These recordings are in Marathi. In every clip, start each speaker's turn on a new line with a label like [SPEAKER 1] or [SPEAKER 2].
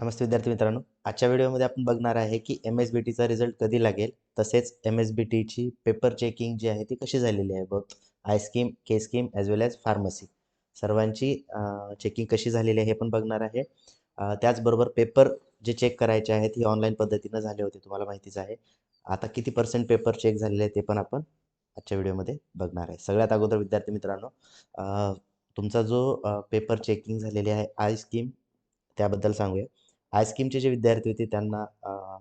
[SPEAKER 1] नमस्ते विद्यार्थी मित्रांनो. आजच्या व्हिडिओमध्ये आपण बघणार आहे की एम एस बी टीचा रिझल्ट कधी लागेल? तसेच एम एस बी टीची पेपर चेकिंग जी आहे ती कशी झालेली आहे बघ? I scheme K scheme as well as pharmacy सर्वांची चेकिंग कशी झालेली आहे हे पण बघणार आहे. त्याचबरोबर पेपर जे चेक करायचे आहेत ही ऑनलाईन पद्धतीनं झाले होते तुम्हाला माहितीच आहे. आता किती पर्सेंट पेपर चेक झालेले आहे ते पण आपण आजच्या व्हिडिओमध्ये बघणार आहे. सगळ्यात अगोदर विद्यार्थी मित्रांनो तुमचा जो पेपर चेकिंग झालेली आहे आय स्कीम त्याबद्दल सांगूया. आय स्कीमचे जे विद्यार्थी होते त्यांना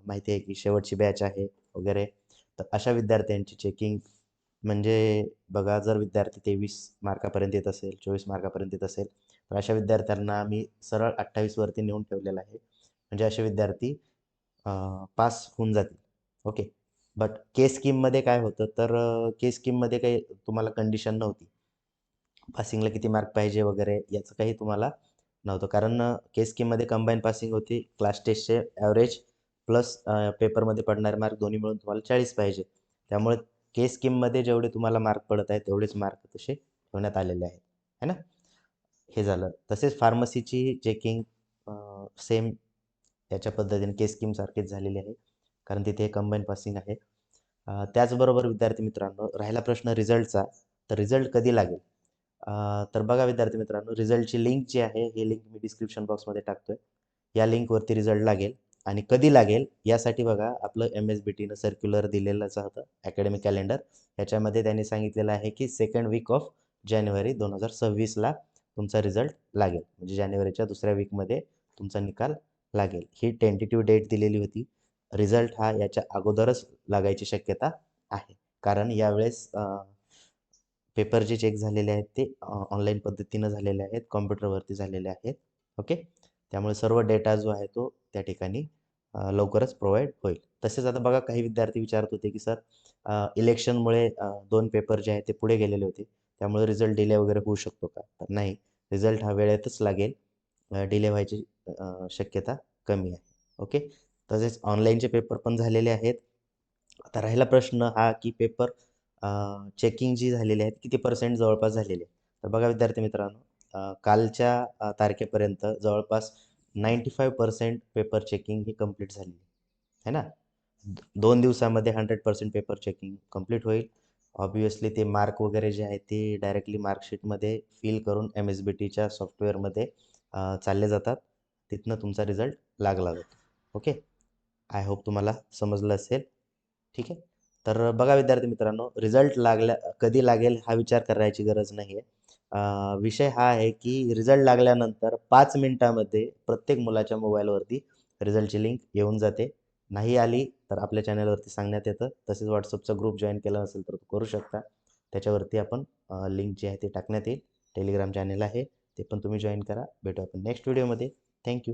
[SPEAKER 1] माहिती आहे की शेवटची बॅच आहे वगैरे. तर अशा विद्यार्थ्यांची चेकिंग म्हणजे बघा जर विद्यार्थी तेवीस मार्कापर्यंत येत असेल चोवीस मार्कापर्यंत येत असेल तर अशा विद्यार्थ्यांना मी सरळ अठ्ठावीसवरती नेऊन ठेवलेलं आहे. म्हणजे असे विद्यार्थी पास होऊन जातील. ओके बट के स्कीममध्ये काय होतं? तर के स्कीममध्ये काही तुम्हाला कंडिशन नव्हती. पासिंगला किती मार्क पाहिजे वगैरे याचं काही तुम्हाला नव्हतं. कारण केस स्कीममध्ये कंबाईन पासिंग होती. क्लास टेस्टचे ॲव्हरेज प्लस पेपरमध्ये पडणारे मार्क दोन्ही मिळून तुम्हाला चाळीस पाहिजे. त्यामुळे केस स्कीममध्ये जेवढे तुम्हाला मार्क पडत आहेत तेवढेच मार्क तसे ठेवण्यात आलेले आहेत. है ना? हे झालं. तसेच फार्मसीची चेकिंग सेम याच्या पद्धतीने केस स्कीमसारखीच झालेली आहे. कारण तिथे कंबाईन पासिंग आहे. त्याचबरोबर विद्यार्थी मित्रांनो राहिला प्रश्न रिझल्टचा तर रिझल्ट कधी लागेल? तर बघा विद्यार्थी मित्रांनो रिझल्टची लिंक जी आहे ही लिंक मी डिस्क्रिप्शन बॉक्समध्ये टाकतोय. या लिंकवरती रिझल्ट लागेल आणि कधी लागेल यासाठी बघा आपलं एम एस बी टीनं सर्क्युलर दिलेलंच होतं अकॅडमिक कॅलेंडर याच्यामध्ये त्यांनी सांगितलेलं आहे की सेकंड वीक ऑफ जानेवारी दोन हजार सव्वीसला तुमचा रिझल्ट लागेल. म्हणजे जानेवारीच्या दुसऱ्या वीकमध्ये तुमचा निकाल लागेल. ही टेंटेटिव्ह डेट दिलेली होती. रिझल्ट हा याच्या अगोदरच लागायची शक्यता आहे. कारण यावेळेस पेपर जे चेक झालेले आहेत ते ऑनलाईन पद्धतीनं झालेले आहेत कॉम्प्युटरवरती झालेले आहेत ओके? त्यामुळे सर्व डेटा जो आहे तो त्या ठिकाणी लवकरच प्रोव्हाइड होईल. तसेच आता बघा काही विद्यार्थी विचारत होते की सर इलेक्शनमुळे दोन पेपर जे आहेत ते पुढे गेलेले होते त्यामुळे रिझल्ट डिले वगैरे होऊ शकतो का? तर नाही रिझल्ट हा वेळेतच लागेल डिले व्हायची शक्यता कमी आहे ओके? तसेच ऑनलाईनचे पेपर पण झालेले आहेत. आता राहिला प्रश्न हा की पेपर चेकिंग जी झालेली आहे किती पर्सेंट जवळपास झालेली आहे तर बघा विद्यार्थी मित्रांनो कालच्या तारखेपर्यंत जवळपास ninety five percent paper checking ही कंप्लीट झालेली आहे. ना? दोन दिवसामध्ये hundred percent paper checking complete होईल. ऑब्वियसली ते मार्क वगैरे जे आहे ते डायरेक्टली मार्कशीटमध्ये फिल करून एम एस बी टीच्या सॉफ्टवेअरमध्ये चालले जातात. तिथनं तुमचा रिझल्ट लागला जातो. ओके आय होप तुम्हाला समजलं असेल. ठीक आहे? तर बघा विद्यार्थी मित्रांनो रिझल्ट लागल्या कधी लागेल हा विचार करायची गरज नाही आहे विषय हा आहे की रिझल्ट लागल्यानंतर पाच मिनिटामध्ये प्रत्येक मुलाच्या मोबाईलवरती रिझल्टची लिंक येऊन जाते. नाही आली तर आपल्या चॅनलवरती सांगण्यात येतं. तसेच व्हॉट्सअपचा ग्रुप जॉईन केला असेल तर करू शकता. त्याच्यावरती आपण लिंक जी आहे ती टाकण्यात येईल. टेलिग्राम चॅनल आहे. ते पण तुम्ही जॉईन करा. भेटू आपण नेक्स्ट व्हिडिओमध्ये थँक्यू